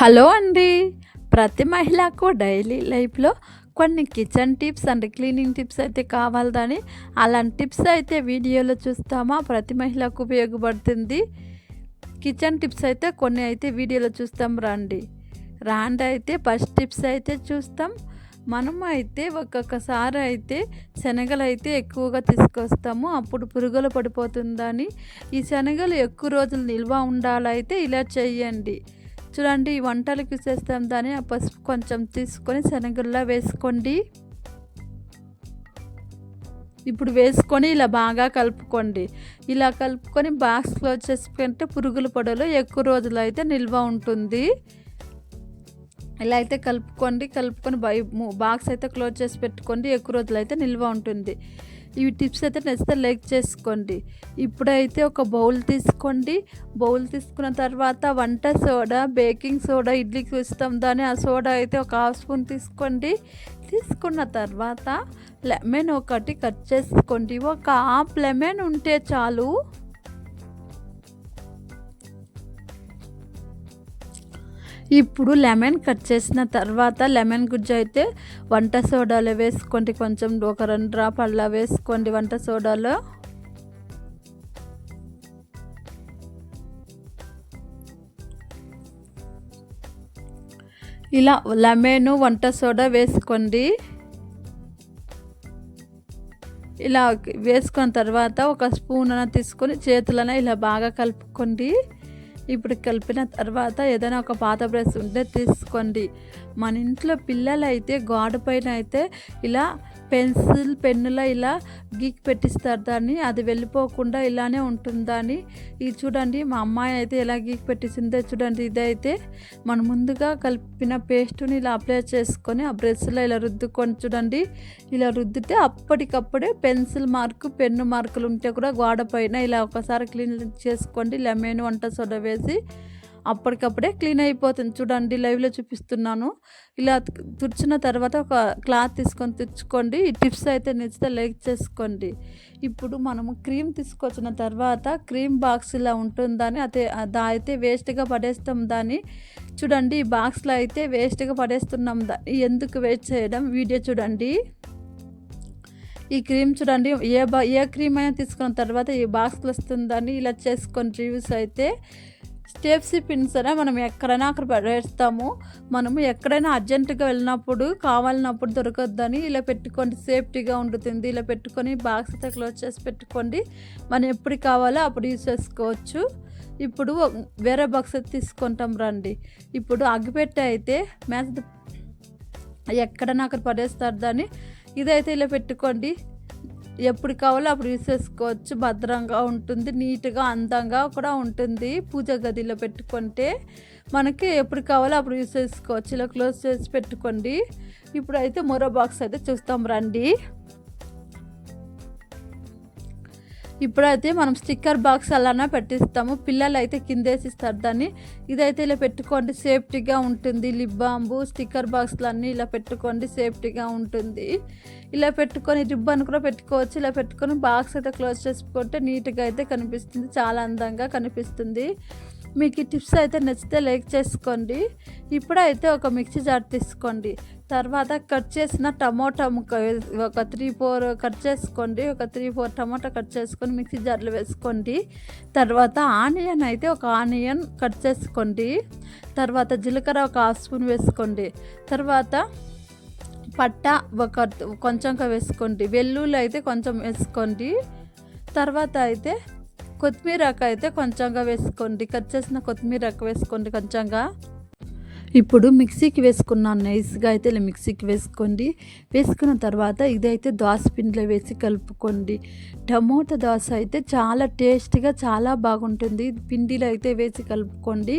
Hello అండి. ప్రతి మహిళకు డైలీ లైఫ్లో కొన్ని kitchen tips and cleaning tips అయితే కావాలని అలాంటి టిప్స్ అయితే వీడియోలో చూస్తామా? ప్రతి మహిళకు ఉపయోగపడుతుంది. కిచెన్ టిప్స్ అయితే కొన్ని అయితే వీడియోలో చూస్తాం రండి. రాండి అయితే ఫస్ట్ టిప్స్ అయితే చూస్తాం. మనం అయితే ఒక్కొక్కసారి అయితే శనగలు అయితే ఎక్కువగా తీసుకొస్తాము. అప్పుడు పురుగులు పడిపోతుందని. ఈ శనగలు ఎక్కువ రోజులు నిల్వ ఉండాలైతే ఇలా చేయండి. చూడండి ఈ వంటలకు చేస్తాం దాన్ని. ఆ పసుపు కొంచెం తీసుకొని శనగల్లో వేసుకోండి. ఇప్పుడు వేసుకొని ఇలా బాగా కలుపుకోండి. ఇలా కలుపుకొని బాక్స్ క్లోజ్ చేసుకుంటే పురుగుల పొడలో ఎక్కువ రోజులు అయితే నిల్వ ఉంటుంది. ఇలా అయితే కలుపుకోండి కలుపుకొని బై బాక్స్ అయితే క్లోజ్ చేసి పెట్టుకోండి ఎక్కువ రోజులు అయితే నిల్వ ఉంటుంది. ఈ టిప్స్ అయితే నచ్చితే లైక్ చేసుకోండి. ఇప్పుడైతే ఒక బౌల్ తీసుకోండి. బౌల్ తీసుకున్న తర్వాత వంట సోడా బేకింగ్ సోడా ఇడ్లీకి ఇస్తాం దాన్ని ఆ సోడా అయితే ఒక హాఫ్ స్పూన్ తీసుకోండి. తీసుకున్న తర్వాత లెమన్ ఒకటి కట్ చేసుకోండి. ఒక హాఫ్ లెమన్ ఉంటే చాలు. ఇప్పుడు లెమన్ కట్ చేసిన తర్వాత లెమన్ గుజ్జు అయితే వంట సోడాలో వేసుకోండి. కొంచెం ఒక రెండు డ్రాప్ అలా వేసుకోండి వంట సోడాలో. ఇలా లెమన్ వంట సోడా వేసుకోండి. ఇలా వేసుకున్న తర్వాత ఒక స్పూన్ అన్న తీసుకొని చేతులన ఇలా బాగా కలుపుకోండి. ఇప్పుడు కలిపిన తర్వాత ఏదైనా ఒక పాత బ్రష్ ఉంటే తీసుకోండి. మన ఇంట్లో పిల్లలైతే గోడ పైన అయితే ఇలా పెన్సిల్ పెన్నుల ఇలా గీక్ పెట్టిస్తారు దాన్ని. అది వెళ్ళిపోకుండా ఇలానే ఉంటుందని ఇది చూడండి మా అమ్మాయి అయితే ఎలా గీక్ పెట్టిందో చూడండి. ఇదైతే మనం ముందుగా కలిపిన పేస్ట్ని ఇలా అప్లై చేసుకొని ఆ బ్రష్లో ఇలా రుద్దుకొని చూడండి. ఇలా రుద్దితే అప్పటికప్పుడే పెన్సిల్ మార్కు పెన్ను మార్కులు ఉంటే కూడా గోడ పైన ఇలా ఒకసారి క్లీన్ చేసుకోండి లెమన్ వంట సోడా వేసి అప్పటికప్పుడే క్లీన్ అయిపోతుంది. చూడండి లైవ్లో చూపిస్తున్నాను. ఇలా తుడిచిన తర్వాత ఒక క్లాత్ తీసుకొని తుడుచుకోండి ఈ టిప్స్ అయితే నచ్చితే లైక్ చేసుకోండి. ఇప్పుడు మనము క్రీమ్ తీసుకొచ్చిన తర్వాత క్రీమ్ బాక్స్ ఇలా ఉంటుందని అదే దా అయితే వేస్ట్గా పడేస్తాం దాన్ని. చూడండి ఈ బాక్స్లో అయితే వేస్ట్గా పడేస్తున్నాం ఎందుకు వేస్ట్ చేయడం వీడియో చూడండి. ఈ క్రీమ్ చూడండి ఏ బా ఏ క్రీమ్ అయినా తీసుకున్న తర్వాత ఈ బాక్స్లో వస్తుందని ఇలా చేసుకొని రివ్యూస్ అయితే. స్టెప్స్ పిన్స్ అనే మనం ఎక్కడైనా అక్కడ పడేస్తాము మనము ఎక్కడైనా అర్జెంటుగా వెళ్ళినప్పుడు కావాలన్నప్పుడు దొరకద్దని ఇలా పెట్టుకోండి. సేఫ్టీగా ఉంటుంది ఇలా పెట్టుకొని బాక్స్ అయితే క్లోజ్ చేసి పెట్టుకోండి. మనం ఎప్పుడు కావాలో అప్పుడు యూజ్ చేసుకోవచ్చు. ఇప్పుడు వేరే బాక్స్ అయితే తీసుకుంటాం రండి. ఇప్పుడు అగ్గిపెట్టె అయితే మ్యాచ్ ఎక్కడైనా అక్కడ పడేస్తారు దాన్ని. ఇదైతే ఇలా పెట్టుకోండి. ఎప్పుడు కావాలో అప్పుడు విసేసుకోవచ్చు చేసుకోవచ్చు భద్రంగా ఉంటుంది నీట్గా అందంగా కూడా ఉంటుంది పూజ గదిలో పెట్టుకుంటే. మనకి ఎప్పుడు కావాలో అప్పుడు యూస్ చేసుకోవచ్చు ఇలా క్లోజ్ చేసి పెట్టుకోండి. ఇప్పుడైతే మరో బాక్స్ అయితే చూస్తాం రండి. ఇప్పుడైతే మనం స్టిక్కర్ బాక్స్ అలానే పెట్టిస్తాము. పిల్లలు అయితే కిందేసిస్తారు దాన్ని. ఇదైతే ఇలా పెట్టుకోండి. సేఫ్టీగా ఉంటుంది. లిప్ బాంబు స్టిక్కర్ బాక్స్లన్నీ ఇలా పెట్టుకోండి. సేఫ్టీగా ఉంటుంది. ఇలా పెట్టుకొని రిబ్బన్ కూడా పెట్టుకోవచ్చు. ఇలా పెట్టుకొని బాక్స్ అయితే క్లోజ్ చేసుకుంటే నీట్గా అయితే కనిపిస్తుంది. చాలా అందంగా కనిపిస్తుంది. మీకు ఈ టిప్స్ అయితే నచ్చితే లైక్ చేసుకోండి. ఇప్పుడైతే ఒక మిక్సీ జార్ తీసుకోండి. తర్వాత కట్ చేసిన టమోటా ముక్క ఒక త్రీ ఫోర్ కట్ చేసుకోండి. ఒక త్రీ ఫోర్ టమోటా కట్ చేసుకొని మిక్సీ జార్లో వేసుకోండి. తర్వాత ఆనియన్ అయితే ఒక ఆనియన్ కట్ చేసుకోండి. తర్వాత జీలకర్ర ఒక హాఫ్ స్పూన్ వేసుకోండి. తర్వాత పట్ట ఒక కొంచెంగా వేసుకోండి. వెల్లుల్లి అయితే కొంచెం వేసుకోండి. తర్వాత అయితే కొత్తిమీర అయితే కొంచెంగా వేసుకోండి. కట్ చేసిన కొత్తిమీర వేసుకోండి కొంచెంగా. ఇప్పుడు మిక్సీకి వేసుకున్నాను నైస్గా అయితే ఇలా మిక్సీకి వేసుకోండి. వేసుకున్న తర్వాత ఇదైతే దోశ పిండిలో వేసి కలుపుకోండి. టమోటా దోశ అయితే చాలా టేస్ట్గా చాలా బాగుంటుంది. పిండిలో అయితే వేసి కలుపుకోండి.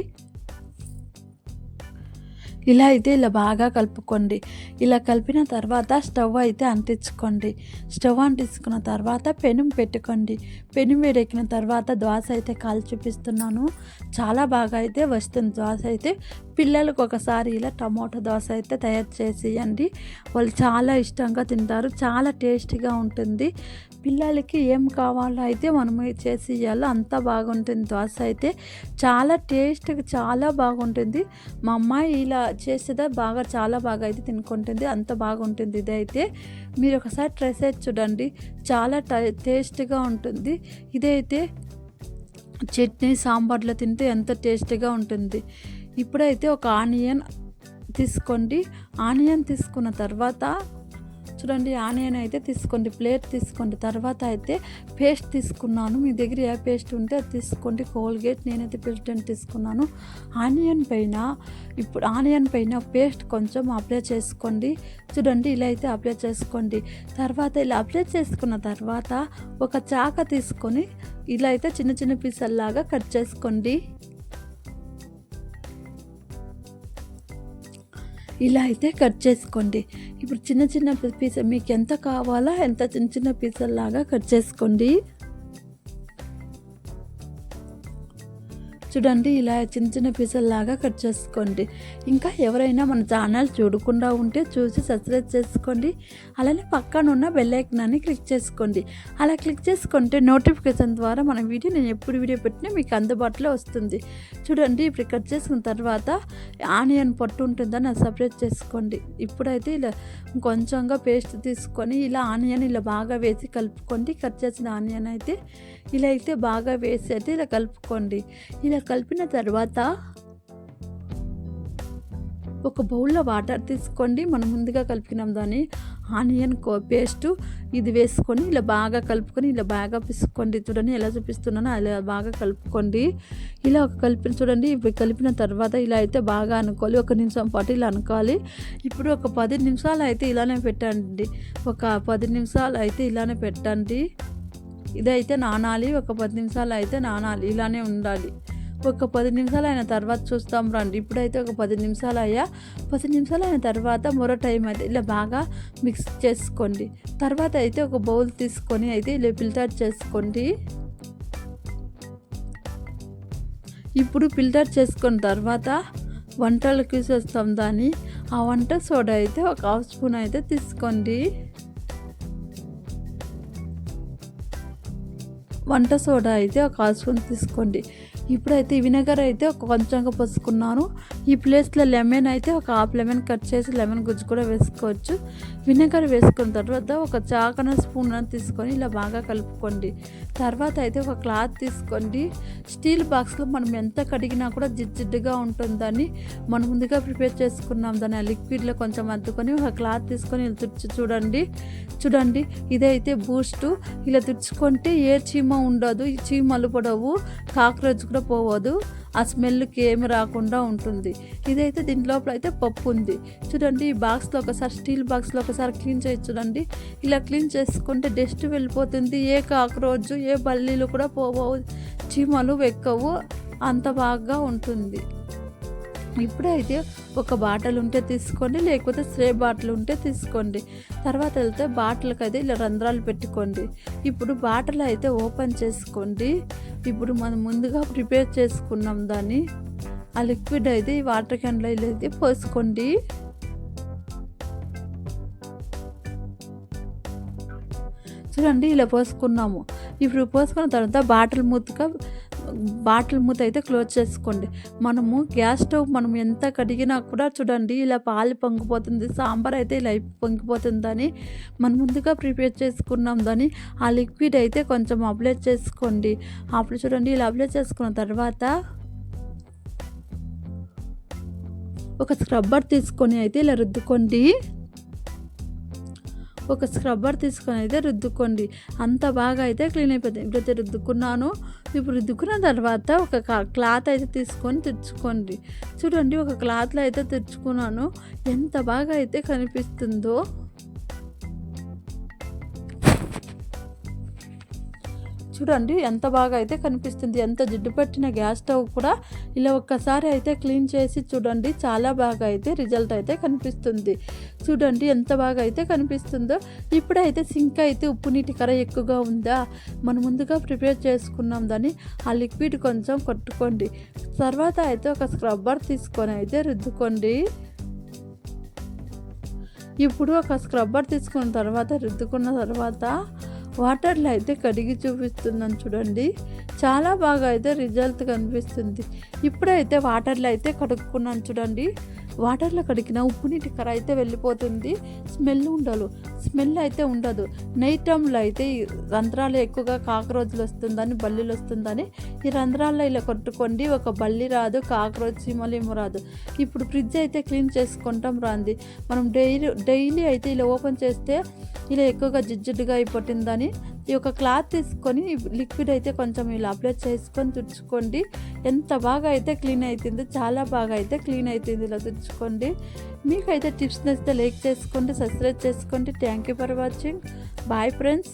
ఇలా అయితే ఇలా బాగా కలుపుకోండి. ఇలా కలిపిన తర్వాత స్టవ్ అయితే అంటించుకోండి. స్టవ్ అంటించుకున్న తర్వాత పెనుం పెట్టుకోండి. పెనుం వేడెక్కిన తర్వాత దోశ అయితే కాలు చూపిస్తున్నాను. చాలా బాగా అయితే వస్తుంది. దోశ అయితే పిల్లలకు ఒకసారి ఇలా టమాటో దోశ అయితే తయారు చేసి ఇవ్వండి వాళ్ళు చాలా ఇష్టంగా తింటారు చాలా టేస్టీగా ఉంటుంది. పిల్లలకి ఏం కావాలో అయితే మనం చేసి ఇవ్వాలో అంత బాగుంటుంది. దోశ అయితే చాలా టేస్ట్గా చాలా బాగుంటుంది. మా అమ్మాయి ఇలా చేసేదా బాగా చాలా బాగా అయితే తినుకుంటుంది అంత బాగుంటుంది ఇదైతే మీరు ఒకసారి ట్రై చేసి చూడండి చాలా టేస్ట్గా ఉంటుంది. ఇదైతే చట్నీ సాంబార్లో తింటే ఎంత టేస్టీగా ఉంటుంది. ఇప్పుడైతే ఒక ఆనియన్ తీసుకోండి. ఆనియన్ తీసుకున్న తర్వాత చూడండి ఆనియన్ అయితే తీసుకోండి ప్లేట్ తీసుకోండి. తర్వాత అయితే పేస్ట్ తీసుకున్నాను. మీ దగ్గర ఏ పేస్ట్ ఉంటే అది తీసుకోండి. కోల్గేట్ నేనైతే ప్రెసిడెంట్ తీసుకున్నాను. ఆనియన్ పైన ఇప్పుడు ఆనియన్ పైన పేస్ట్ కొంచెం అప్లై చేసుకోండి. చూడండి ఇలా అయితే అప్లై చేసుకోండి. తర్వాత ఇలా అప్లై చేసుకున్న తర్వాత ఒక చాక తీసుకొని ఇలా అయితే చిన్న చిన్న పీసల్లాగా కట్ చేసుకోండి. ఇలా అయితే కట్ చేసుకోండి. ఇప్పుడు చిన్న చిన్న పీస్ మీకు ఎంత కావాలో ఎంత చిన్న చిన్న పీసల్లాగా కట్ చేసుకోండి. చూడండి ఇలా చిన్న చిన్న పీసుల్లాగా కట్ చేసుకోండి. ఇంకా ఎవరైనా మన ఛానల్ చూడకుండా ఉంటే చూసి సబ్స్క్రైబ్ చేసుకోండి. అలానే పక్కన ఉన్న బెల్ ఐకనాన్ని క్లిక్ చేసుకోండి. అలా క్లిక్ చేసుకుంటే నోటిఫికేషన్ ద్వారా మన వీడియో నేను ఎప్పుడు వీడియో పెట్టినా మీకు అందుబాటులో వస్తుంది. చూడండి ఇప్పుడు కట్ చేసుకున్న తర్వాత ఆనియన్ పొట్టు ఉంటుందని అది సపరేట్ చేసుకోండి. ఇప్పుడైతే ఇలా కొంచెంగా పేస్ట్ తీసుకొని ఇలా ఆనియన్ ఇలా బాగా వేసి కలుపుకోండి. కట్ చేసిన ఆనియన్ అయితే ఇలా అయితే బాగా వేసి అయితే ఇలా కలుపుకోండి. ఇలా కలిపిన తర్వాత ఒక బౌల్లో వాటర్ తీసుకోండి. మనం ముందుగా కలిపినాం దాన్ని ఆనియన్ కో పేస్ట్. ఇది వేసుకొని ఇలా బాగా కలుపుకొని ఇలా బాగా పిసుకోండి చూడండి ఎలా చూపిస్తున్నానో అలా బాగా కలుపుకోండి. ఇలా ఒక కలిపిన చూడండి. ఇప్పుడు కలిపిన తర్వాత ఇలా అయితే బాగా అనుకోవాలి. ఒక నిమిషం పాటు ఇలా అనుకోవాలి. ఇప్పుడు ఒక పది నిమిషాలు అయితే ఇలానే పెట్టండి. ఒక పది నిమిషాలు అయితే ఇలానే పెట్టండి. ఇదైతే నానాలి. ఒక పది నిమిషాలు అయితే నానాలి. ఇలానే ఉండాలి. ఒక పది నిమిషాలు అయిన తర్వాత చూస్తాం రండి. ఇప్పుడైతే ఒక పది నిమిషాలు అయ్యా పది నిమిషాలు అయిన తర్వాత మరో టైం అయితే ఇలా బాగా మిక్స్ చేసుకోండి. తర్వాత అయితే ఒక బౌల్ తీసుకొని అయితే ఇలా ఫిల్టర్ చేసుకోండి. ఇప్పుడు ఫిల్టర్ చేసుకున్న తర్వాత వంటలకు చేస్తాం దాన్ని. ఆ వంట సోడా అయితే ఒక హాఫ్ స్పూన్ అయితే తీసుకోండి. వంట సోడా అయితే ఒక హాఫ్ స్పూన్ తీసుకోండి. ఇప్పుడైతే వినగర్ అయితే ఒక కొంచెంగా పోసుకున్నాను. ఈ ప్లేస్లో లెమన్ అయితే ఒక హాఫ్ లెమన్ కట్ చేసి లెమన్ గుజ్జు కూడా వేసుకోవచ్చు. వినెగర్ వేసుకున్న తర్వాత ఒక చాకన స్పూన్ తీసుకొని ఇలా బాగా కలుపుకోండి. తర్వాత అయితే ఒక క్లాత్ తీసుకోండి. స్టీల్ బాక్స్లో మనం ఎంత కడిగినా కూడా జిడ్జిడ్డుగా ఉంటుందని మనం ముందుగా ప్రిపేర్ చేసుకున్నాం. దాన్ని ఆ లిక్విడ్లో కొంచెం అద్దుకొని ఒక క్లాత్ తీసుకొని ఇలా తుడిచి చూడండి. చూడండి ఇదైతే బూస్టు. ఇలా తుడుచుకుంటే ఏ చీమ ఉండదు చీమలు పడవు కాక్రోచ్ కూడా పోవదు. ఆ స్మెల్కి ఏమి రాకుండా ఉంటుంది. ఇదైతే దీని లోపల అయితే పప్పు ఉంది. చూడండి ఈ బాక్స్లో ఒకసారి స్టీల్ బాక్స్లో ఒకసారి క్లీన్ చేయొచ్చు చూడండి. ఇలా క్లీన్ చేసుకుంటే డస్ట్ వెళ్ళిపోతుంది. ఏ కాక్రోచ్ ఏ బల్లీలు కూడా పోవవు చీమలు వెక్కవు. అంత బాగా ఉంటుంది. ఇప్పుడైతే ఒక బాటిల్ ఉంటే తీసుకోండి లేకపోతే స్ప్రే బాటిల్ ఉంటే తీసుకోండి. తర్వాత వెళ్తే బాటిల్కి అయితే ఇలా రంధ్రాలు పెట్టుకోండి. ఇప్పుడు బాటిల్ అయితే ఓపెన్ చేసుకోండి. ఇప్పుడు మనం ముందుగా ప్రిపేర్ చేసుకున్నాం దాన్ని. ఆ లిక్విడ్ అయితే ఈ వాటర్ క్యాన్లో అయితే పోసుకోండి. చూడండి ఇలా పోసుకున్నాము. ఇప్పుడు పోసుకున్న తర్వాత బాటిల్ మూతగా బాటిల్ మూత అయితే క్లోజ్ చేసుకోండి. మనము గ్యాస్ స్టవ్ మనం ఎంత కడిగినా కూడా చూడండి ఇలా పాలు పొంగిపోతుంది సాంబార్ అయితే ఇలా పొంగిపోతుందని మనం ముందుగా ప్రిపేర్ చేసుకున్నాం. దాన్ని ఆ లిక్విడ్ అయితే కొంచెం అప్లై చేసుకోండి. అప్పుడు చూడండి ఇలా అప్లై చేసుకున్న తర్వాత ఒక స్క్రబ్బర్ తీసుకొని అయితే ఇలా రుద్దుకోండి. ఒక స్క్రబ్బర్ తీసుకొని అయితే రుద్దుకోండి. అంత బాగా అయితే క్లీన్ అయిపోతుంది ఇప్పుడైతే రుద్దుకున్నాను ఇప్పుడు రుద్దుకున్న తర్వాత ఒక క్లాత్ అయితే తీసుకొని తెచ్చుకోండి. చూడండి ఒక క్లాత్లో అయితే తెచ్చుకున్నాను. ఎంత బాగా అయితే కనిపిస్తుందో. చూడండి ఎంత బాగా అయితే కనిపిస్తుంది ఎంత జిడ్డు పట్టిన గ్యాస్ స్టవ్ కూడా ఇలా ఒక్కసారి అయితే క్లీన్ చేసి చూడండి చాలా బాగా అయితే రిజల్ట్ అయితే కనిపిస్తుంది. చూడండి ఎంత బాగా అయితే కనిపిస్తుందో. ఇప్పుడైతే సింక్ అయితే ఉప్పు నీటి కర ఎక్కువగా ఉందా? మనం ముందుగా ప్రిపేర్ చేసుకున్నాం దాన్ని ఆ లిక్విడ్ కొంచెం కొట్టుకోండి. తర్వాత అయితే ఒక స్క్రబ్బర్ తీసుకొని అయితే రుద్దుకోండి. ఇప్పుడు ఒక స్క్రబ్బర్ తీసుకున్న తర్వాత రుద్దుకున్న తర్వాత వాటర్లో అయితే కడిగి చూపిస్తున్నాను చూడండి. చాలా బాగా అయితే రిజల్ట్ కనిపిస్తుంది. ఇప్పుడైతే వాటర్లో అయితే కడుక్కున్నాను చూడండి. వాటర్లో కడిగిన ఉప్పు నీటి కర అయితే వెళ్ళిపోతుంది. స్మెల్ ఉండదు. స్మెల్ అయితే ఉండదు. నైట్ టైంలో అయితే ఈ రంధ్రాలు ఎక్కువగా కాకరోజులు వస్తుందని బల్లీలు వస్తుందని ఈ రంధ్రాల్లో ఇలా కొట్టుకోండి. ఒక బల్లి రాదు కాకరోచ్ చీమలేమో రాదు. ఇప్పుడు ఫ్రిడ్జ్ అయితే క్లీన్ చేసుకుంటాం రాంది. మనం డైలీ డైలీ అయితే ఇలా ఓపెన్ చేస్తే ఇలా ఎక్కువగా జిడ్జిడ్డుగా అయిపోతుందని ఈ యొక్క క్లాత్ తీసుకొని లిక్విడ్ అయితే కొంచెం ఇలా అప్లై చేసుకొని తుడుచుకోండి. ఎంత బాగా అయితే క్లీన్ అవుతుంది చాలా బాగా అయితే క్లీన్ అవుతుంది ఇలా తుడుచుకోండి. మీకైతే టిప్స్ నచ్చితే లైక్ చేసుకోండి సబ్స్క్రైబ్ చేసుకోండి. Thank you for watching. Bye friends.